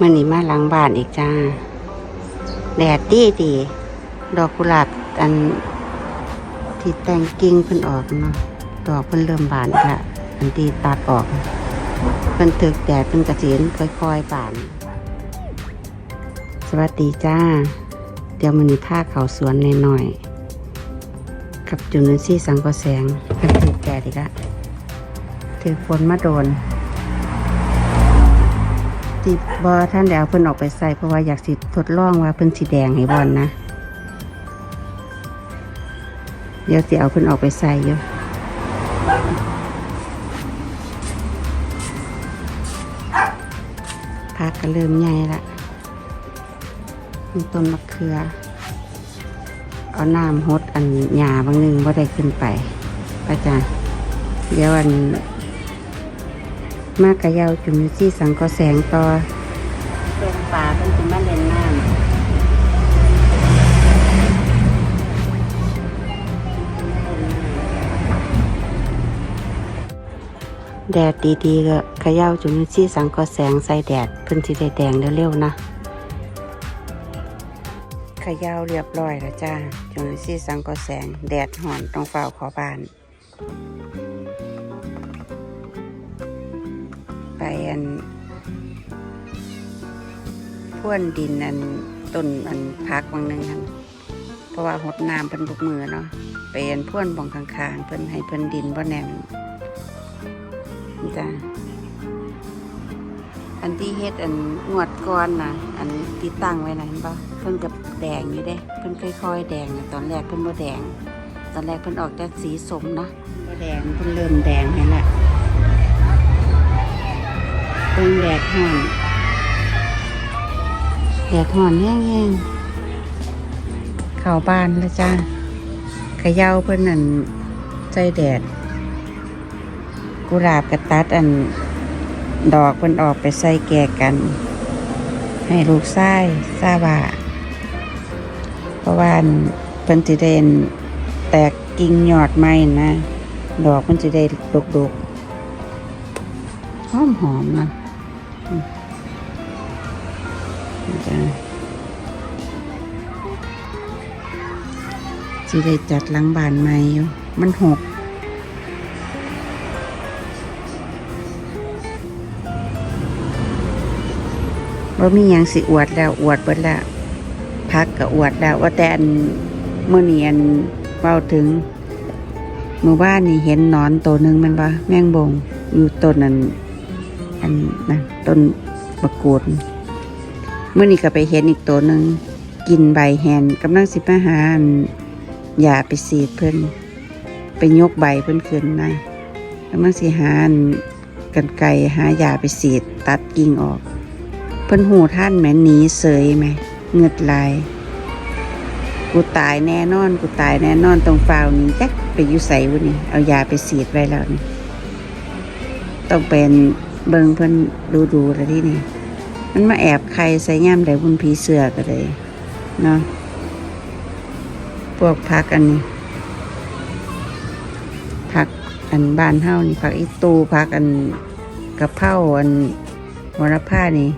มันนี่มาหลังบ้านอีกจ้า แดดดีดี ดอกกุหลาบอันที่แต่งกิ่งเพิ่นออกเนาะ ดอกเพิ่นเริ่มบานอีกละอันที่ตัดออก เพิ่นถึกแดดเพิ่นกระสีนค่อยๆบาน สวัสดีจ้า เดี๋ยวมันนี้ผ้าเขาสวนหน่อยๆกับจุนนซี่สังกะแสงเพิ่นถึกแดดอีกละถือฝนมาโดน ที่บอท่านเดี๋ยวเพิ่นออกไปใส่เพราะว่าอยากสิทดลองว่าเพิ่นสีแดงให้บอลนะ เดี๋ยวสิเอาเพิ่นออกไปใส่อยู่พักก็เริ่มใหญ่ละมีต้นมะเขือ เอาน้ำหดอันหยาบางหนึงว่าได้ขึ้นไปป้าจ้าเดี๋ยวอัน มากกะยาวจุ่มอยู่ที่สังกอแสงต่อเป็นป่าเป็นสิมาเล่นน้ำแดดดีๆก็ขย่าจุ่มอยู่ที่สังกอแสงใส่แดดเพิ่นสิได้แดงเร็วๆนะขย่าเรียบร้อยแล้วจ้าจุ่มอยู่ที่สังกอแสง แดดห่อนต้องเฝ้าขอบาน ไปอันพ่วนดินอันต้นอันพักบางหนึงคันเพราะว่าหดน้ำเพิ่นบุกมือเนาะไปอันพ่วนบองข้างๆเพิ่นให้เพิ่นดินบ่แน่นนี่จ้ะอันที่เฮ็ดอันงวดก้อนนะอันที่ตั้งไว้นะเห็นปะเพิ่นกับแดงอยู่เด้ เพิ่นค่อยๆ แดงตอนแรกเพิ่นบ่แดง ตอนแรกเพิ่นออกจากสีสมนะบ่แดงเพิ่นเริ่มแดงให้ละ ดห่อนแดดห่อนแห้งๆเข้าบ้านแล้วจ้าเขย่าเพื่อนนั่นใจแดด กุหลาบกระตัดอันดอกเพิ่นออกไปใส่แก่กัน ให้ลูกไส้ซาบาเพราะว่าอันเพิ่นสิได้อันแตกกิ่งยอดไม้นะ ดอกมันจะได้ดกๆหอมหอมๆนะ สิได้จัดหลังบานใหม่อยู่มันหกว่ามีหยังสิอวดแล้วอวดเบิดล้วพักก็อวดแล้วว่าแต่อันเมื่อเนี้อันเว้าถึงหมู่บ้านนี่เห็นนอนตัวหนึ่งมันปะแมงบงอยู่ต้นนั้น อันนะต้นบะกูดเมื่อนี้ก็ไปเห็นอีกตัวหนึ่งกินใบแหนกำลังสิมาหาอันยาไปสีดเพิ่นไปยกใบเพิ่นขึ้นนะกำลังสิหานกันไกรหายาไปสีดตัดกิ่งออก เพิ่นหูท่านแหม่หนีเสยไหมเงือดลายกูตายแน่นอน กูตายแน่นอนตรงฟาวนี้จักไปอยู่ใส่วุนี่เอายาไปสีดไว้แล้วนี่ต้องเป็น เบิงเพิ่นดูดูๆแล้วที่นี่ มันมาแอบใครใส่ย่ำได้บุญผีเสือก็เลยเนาะพวกพักอันนี้ผักอันบ้านเฮานี่ผักอีตูผักอันกระเพราอันวรผ้านี่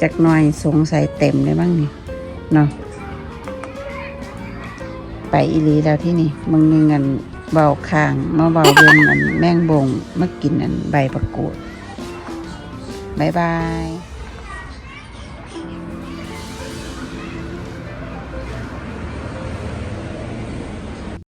จักหน่อยสงสัยเต็มเลยบ้างนี่เนาะไปอีลีแล้วที่นี่มึงเงินเบาคางมาเบาเรื่องอันแมงบงมากินอันใบประกูด บายบาย